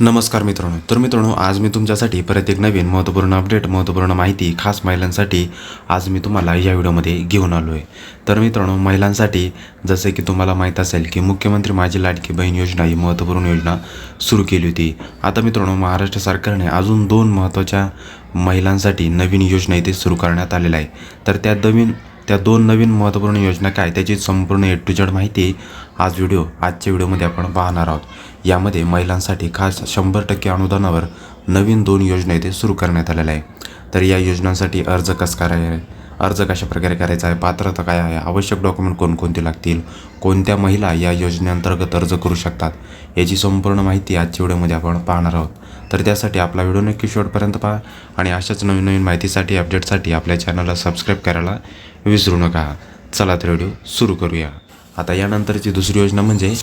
नमस्कार मित्रांनो. तर मित्रांनो आज मी तुमच्यासाठी परत एक नवीन महत्त्वपूर्ण अपडेट महत्त्वपूर्ण माहिती खास महिलांसाठी आज मी तुम्हाला या व्हिडिओमध्ये घेऊन आलो आहे तर मित्रांनो महिलांसाठी जसे की तुम्हाला माहीत असेल की मुख्यमंत्री माझी लाडकी बहीण योजना ही महत्त्वपूर्ण योजना सुरू केली होती. आता मित्रांनो महाराष्ट्र सरकारने अजून दोन महत्त्वाच्या महिलांसाठी नवीन योजना इथे सुरू करण्यात आलेल्या आहे तर त्या नवीन त्या दोन नवीन महत्त्वपूर्ण योजना काय त्याची संपूर्ण ए टू जेड माहिती आज व्हिडिओ आजच्या व्हिडिओमध्ये आपण पाहणार आहोत. यामध्ये महिलांसाठी खास शंभर टक्के अनुदानावर नवीन दोन योजना इथे सुरू करण्यात आलेल्या आहे तर या योजनांसाठी अर्ज कसा करायचा आहे? अर्ज कशा प्रकारे करायचा आहे? पात्रता काय आहे? आवश्यक डॉक्युमेंट कोणकोणते लागतील? कोणत्या महिला या योजनेअंतर्गत अर्ज करू शकतात? याची संपूर्ण माहिती आजच्या व्हिडिओमध्ये आपण पाहणार आहोत. तर त्यासाठी आपला व्हिडिओ नक्की शेवटपर्यंत पहा आणि अशाच नवीन नवीन माहितीसाठी अपडेटसाठी आपल्या चॅनलला सबस्क्राईब करायला विसरू नका. चला तर व्हिडिओ सुरू करूया. आता यानंतरची दुसरी योजना म्हणजे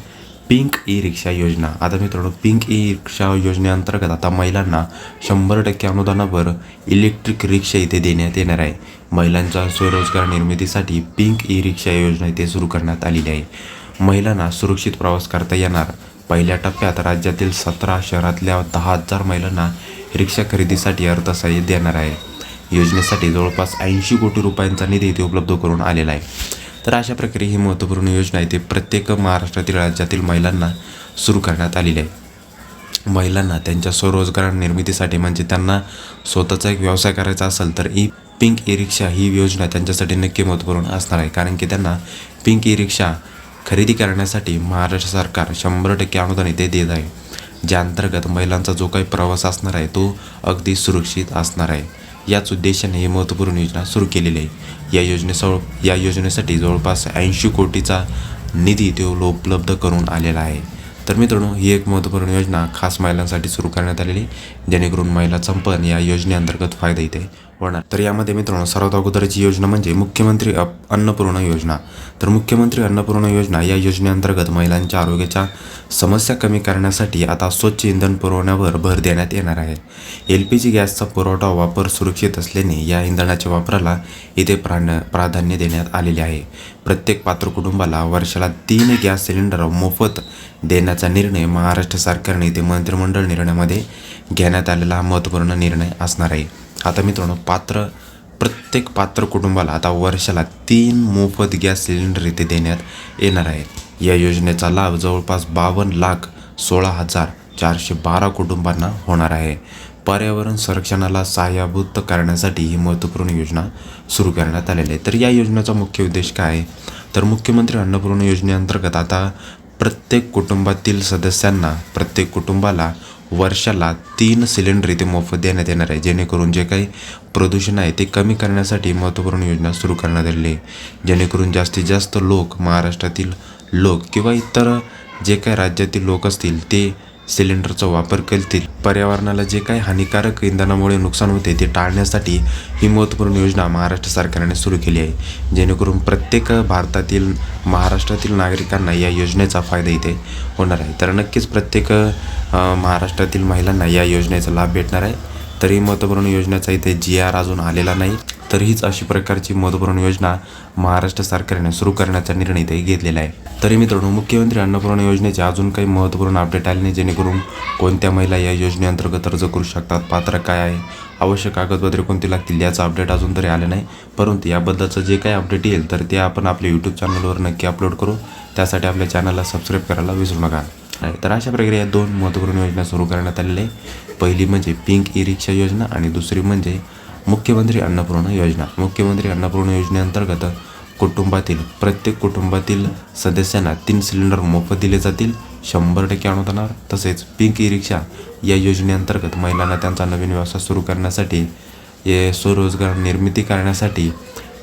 पिंक ई रिक्षा योजना. आता मित्रांनो पिंक ई रिक्षा योजनेअंतर्गत आता महिलांना शंभर टक्के अनुदानावर इलेक्ट्रिक रिक्षा इथे देण्यात येणार आहे. महिलांच्या स्वरोजगार निर्मितीसाठी पिंक ई रिक्षा योजना इथे सुरू करण्यात आलेली आहे. महिलांना सुरक्षित प्रवास करता येणार. पहिल्या टप्प्यात राज्यातील सतरा शहरातल्या दहा हजार महिलांना रिक्षा खरेदीसाठी अर्थसहाय्य देणार आहे. योजनेसाठी जवळपास ऐंशी कोटी रुपयांचा निधी इथे उपलब्ध करून आलेला आहे. तर अशा प्रकारे ही महत्त्वपूर्ण योजना इथे प्रत्येक महाराष्ट्रातील राज्यातील महिलांना सुरू करण्यात आलेली आहे. महिलांना त्यांच्या स्वरोजगार निर्मितीसाठी म्हणजे त्यांना स्वतःचा एक व्यवसाय करायचा असेल तर ई पिंक ई रिक्षा ही योजना त्यांच्यासाठी नक्की महत्त्वपूर्ण असणार आहे. कारण की त्यांना पिंक ई रिक्षा खरेदी करण्यासाठी महाराष्ट्र सरकार शंभर टक्के अनुदान इथे देत आहे. ज्या अंतर्गत महिलांचा जो काही प्रवास असणार आहे तो अगदी सुरक्षित असणार आहे. याच उद्देशाने ही महत्त्वपूर्ण योजना सुरू केलेली आहे. या योजनेसव या योजनेसाठी जवळपास ऐंशी कोटीचा निधी तो उपलब्ध करून आलेला आहे. तर मित्रांनो ही एक महत्त्वपूर्ण योजना खास महिलांसाठी सुरू करण्यात आलेली जेणेकरून महिला संपन्न या योजनेअंतर्गत फायदा इथे होणार तर यामध्ये मित्रांनो सर्वात अगोदरची योजना म्हणजे मुख्यमंत्री अप अन्नपूर्णा योजना. तर मुख्यमंत्री अन्नपूर्णा योजना या योजनेअंतर्गत महिलांच्या आरोग्याच्या समस्या कमी करण्यासाठी आता स्वच्छ इंधन पुरवण्यावर भर देण्यात येणार आहे. एल पी जी गॅसचा पुरवठा वापर सुरक्षित असल्याने या इंधनाच्या वापराला इथे प्राण प्राधान्य देण्यात आलेले आहे. प्रत्येक पात्र कुटुंबाला वर्षाला तीन गॅस सिलेंडर मोफत देण्याचा निर्णय महाराष्ट्र सरकारने ते मंत्रिमंडळ निर्णयामध्ये घेण्यात आलेला हा महत्त्वपूर्ण निर्णय असणार आहे. आता मित्रांनो पात्र प्रत्येक पात्र कुटुंबाला आता वर्षाला तीन मोफत गॅस सिलेंडर इथे देण्यात येणार आहे या योजनेचा लाभ जवळपास बावन्न लाख सोळा हजार चारशे बारा कुटुंबांना होणार आहे. पर्यावरण संरक्षणाला सहाय्यभूत करण्यासाठी ही महत्त्वपूर्ण योजना सुरू करण्यात आलेली आहे. तर या योजनेचा मुख्य उद्देश काय आहे? तर मुख्यमंत्री अन्नपूर्ण योजनेअंतर्गत आता प्रत्येक कुटुंबातील सदस्यांना प्रत्येक कुटुंबाला वर्षाला तीन सिलेंडर इथे मोफत देण्यात येणार आहे. जेणेकरून जे काही प्रदूषण आहे ते कमी करण्यासाठी महत्त्वपूर्ण योजना सुरू करण्यात आलेली आहे. जेणेकरून जास्तीत जास्त लोक महाराष्ट्रातील लोक किंवा इतर जे काही राज्यातील लोक असतील ते सिलेंडरचा वापर करतील. पर्यावरणाला जे काही हानिकारक इंधनामुळे नुकसान होते ते टाळण्यासाठी ही महत्त्वपूर्ण योजना महाराष्ट्र सरकारने सुरू केली आहे. जेणेकरून प्रत्येक भारतातील महाराष्ट्रातील नागरिकांना या योजनेचा फायदा इथे होणार आहे. तर नक्कीच प्रत्येक महाराष्ट्रातील महिलांना या योजनेचा लाभ भेटणार आहे. तरी महत्त्वपूर्ण योजनेचा इथे जी आर अजून आलेला नाही. तर हीच अशी प्रकारची महत्त्वपूर्ण योजना महाराष्ट्र सरकारने सुरू करण्याचा निर्णय ते घेतलेला आहे. तरी मित्रांनो मुख्यमंत्री अन्नपूर्णा योजनेचे अजून काही महत्त्वपूर्ण अपडेट आले नाही जेणेकरून कोणत्या महिला या योजनेअंतर्गत अर्ज करू शकतात? पात्र काय आहे? आवश्यक कागदपत्रे कोणती लागतील? याचं अपडेट अजून तरी आलं नाही. परंतु याबद्दलचं जे काही अपडेट येईल तर ते आपण आपल्या यूट्यूब चॅनलवर नक्की अपलोड करू. त्यासाठी आपल्या चॅनलला सबस्क्राईब करायला विसरू नका. आहे तर अशा प्रकारे या दोन महत्त्वपूर्ण योजना सुरू करण्यात आलेल्या आहे पहिली म्हणजे पिंक ई रिक्षा योजना आणि दुसरी म्हणजे मुख्यमंत्री अन्नपूर्णा योजना. मुख्यमंत्री अन्नपूर्णा योजनेअंतर्गत कुटुंबातील प्रत्येक कुटुंबातील सदस्यांना तीन सिलेंडर मोफत दिले जातील शंभर टक्के अनुदानावर तसेच पिंक ई रिक्षा या योजनेअंतर्गत महिलांना त्यांचा नवीन व्यवसाय सुरू करण्यासाठी स्वरोजगार निर्मिती करण्यासाठी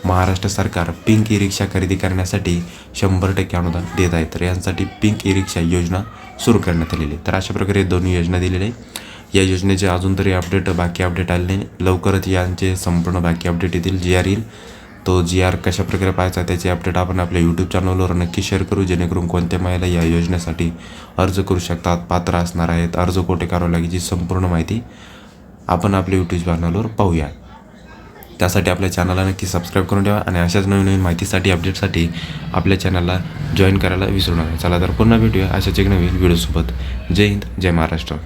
महाराष्ट्र सरकार पिंक ई रिक्षा खरेदी करण्यासाठी शंभर टक्के अनुदान देत आहे तर यांसाठी पिंक ई रिक्षा योजना सुरू करण्यात आलेली आहे. तर अशा प्रकारे दोन्ही योजना दिलेल्या आहे या योजनेचे अजून तरी अपडेट बाकी अपडेट आले नाही. लवकरच यांचे संपूर्ण बाकी अपडेट येतील. जी आर येईल. तो जी आर कशाप्रकारे पाहायचा त्याचे अपडेट आपण आपल्या यूट्यूब चॅनलवर नक्की शेअर करू. जेणेकरून कोणत्या महिला या योजनेसाठी अर्ज करू शकतात पात्र असणार आहेत अर्ज कोठे करावं लागेल जी संपूर्ण माहिती आपण आपल्या यूट्यूब चॅनलवर पाहूया. त्यासाठी आपल्या चॅनलला नक्की सबस्क्राईब करून ठेवा आणि अशाच नवीन नवीन माहितीसाठी अपडेटसाठी आपल्या चॅनलला जॉईन करायला विसरू नका. चला तर पुन्हा भेटूया अशाच एक नवीन व्हिडिओसोबत जय हिंद जय महाराष्ट्र.